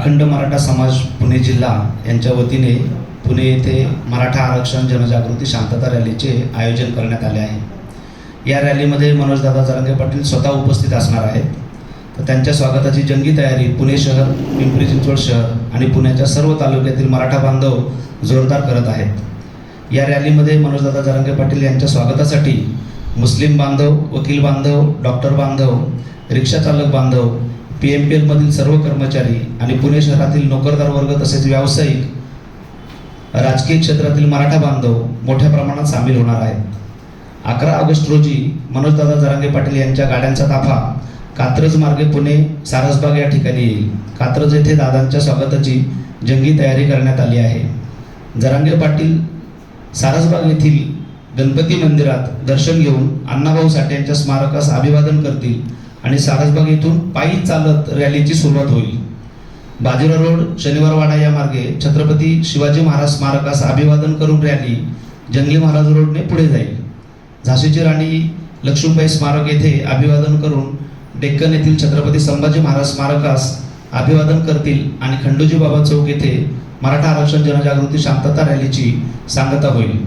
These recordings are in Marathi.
अखंड मराठा समाज पुणे जिल्हा यांच्या वतीने पुणे येथे मराठा आरक्षण जनजागृती शांतता रॅलीचे आयोजन करण्यात आले आहे. या रॅलीमध्ये मनोजदादा जरांगे पाटील स्वतः उपस्थित असणार आहेत. तर त्यांच्या स्वागताची जंगी तयारी पुणे शहर पिंपरी चिंचवड शहर आणि पुण्याच्या सर्व तालुक्यातील मराठा बांधव जोरदार करत आहेत. या रॅलीमध्ये मनोजदादा जरांगे पाटील यांच्या स्वागतासाठी मुस्लिम बांधव वकील बांधव डॉक्टर बांधव रिक्षा चालक बांधव पी एम पी एलमधील सर्व कर्मचारी आणि पुणे शहरातील नोकरदार वर्ग तसेच व्यावसायिक राजकीय क्षेत्रातील मराठा बांधव मोठ्या प्रमाणात सामील होणार आहेत. अकरा ऑगस्ट रोजी मनोजदादा जरांगे पाटील यांच्या गाड्यांचा ताफा कात्रज मार्गे पुणे सारसबाग या ठिकाणी येईल. कात्रज येथे दादांच्या स्वागताची जंगी तयारी करण्यात आली आहे. जरांगे पाटील सारसबाग येथील गणपती मंदिरात दर्शन घेऊन अण्णाभाऊ साठे यांच्या स्मारकास अभिवादन करतील आणि सारसबाग येथून पायी चालत रॅलीची सुरुवात होईल. बाजीराव रोड शनिवारवाडा या मार्गे छत्रपती शिवाजी महाराज स्मारकास अभिवादन करून रॅली जंगली महाराज रोडने पुढे जाईल. झाशीची राणी लक्ष्मीबाई स्मारक येथे अभिवादन करून डेक्कन येथील छत्रपती संभाजी महाराज स्मारकास अभिवादन करतील आणि खंडोजी बाबा चौक येथे मराठा आरक्षण जनजागृती शांतता रॅलीची सांगता होईल.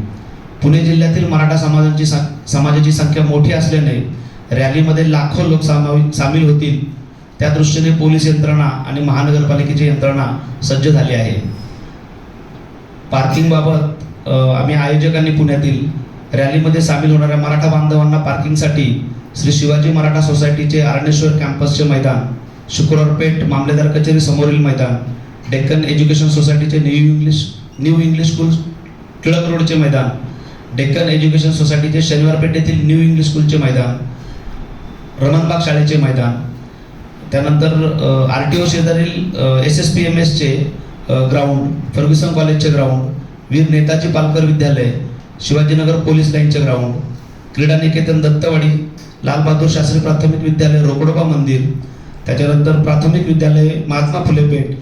पुणे जिल्ह्यातील मराठा समाजांची सं- समाजाची संख्या मोठी असल्याने रॅलीमध्ये लाखो लोक सामावी सामील होतील. त्या दृष्टीने पोलीस यंत्रणा आणि महानगरपालिकेची यंत्रणा सज्ज झाली आहे. पार्किंगबाबत आम्ही आयोजकांनी पुण्यातील रॅलीमध्ये सामील होणाऱ्या मराठा बांधवांना पार्किंगसाठी श्री शिवाजी मराठा सोसायटीचे आरणेश्वर कॅम्पसचे मैदान शुक्रवार पेठ मामलेदार कचेरी समोरील मैदान डेक्कन एज्युकेशन सोसायटीचे new English new English school Tilak रोडचे मैदान डेक्कन एज्युकेशन सोसायटीचे शनिवार पेठ येथील न्यू इंग्लिश स्कूलचे मैदान रमणबाग शाळेचे मैदान. त्यानंतर आर टी ओ शेजारील एस एस पी एम एसचे ग्राउंड फर्ग्युसन कॉलेजचे ग्राउंड वीर नेताजी पालकर विद्यालय शिवाजीनगर पोलीस लाईनचे ग्राउंड क्रीडा निकेतन दत्तवाडी लालबहादूर शास्त्री प्राथमिक विद्यालय रोकडोबा मंदिर त्याच्यानंतर प्राथमिक विद्यालय महात्मा फुले पेठ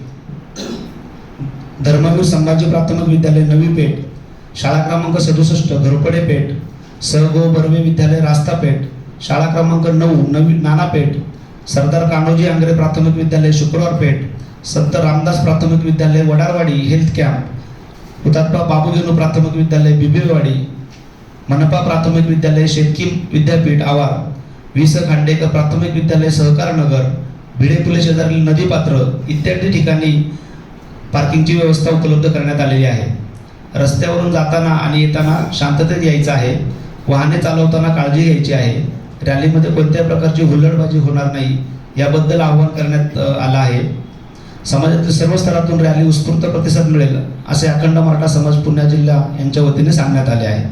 धर्मवीर संभाजी प्राथमिक विद्यालय नवी पेठ शाळा क्रमांक सदुसष्ट घोरपडे पेठ स गो बर्वे विद्यालय रास्ता पेठ शाळा क्रमांक नऊ नवी नानापेठ सरदार कान्होजी आंग्रे प्राथमिक विद्यालय शुक्रवार पेठ संत रामदास प्राथमिक विद्यालय वडारवाडी हेल्थ कॅम्प हुतात्मा बाबूगेनू प्राथमिक विद्यालय बिबेवाडी मनपा प्राथमिक विद्यालय शेतकी विद्यापीठ आवार वि स खांडेकर प्राथमिक विद्यालय सहकार नगर भिडे फुले शेजारील नदीपात्र इत्यादी ठिकाणी पार्किंगची व्यवस्था उपलब्ध करण्यात आलेली आहे. रस्त्यावरून जाताना आणि येताना शांततेत यायचं आहे. वाहने चालवताना काळजी घ्यायची आहे. रॅलीमध्ये कोणत्याही प्रकारची हुल्लडबाजी होणार नाही याबद्दल आवाहन करण्यात आलं आहे. समाजातील सर्व स्तरातून रॅली उत्स्फूर्त प्रतिसाद मिळेल असे अखंड मराठा समाज पुणे जिल्हा यांच्या वतीने सांगण्यात आले आहे.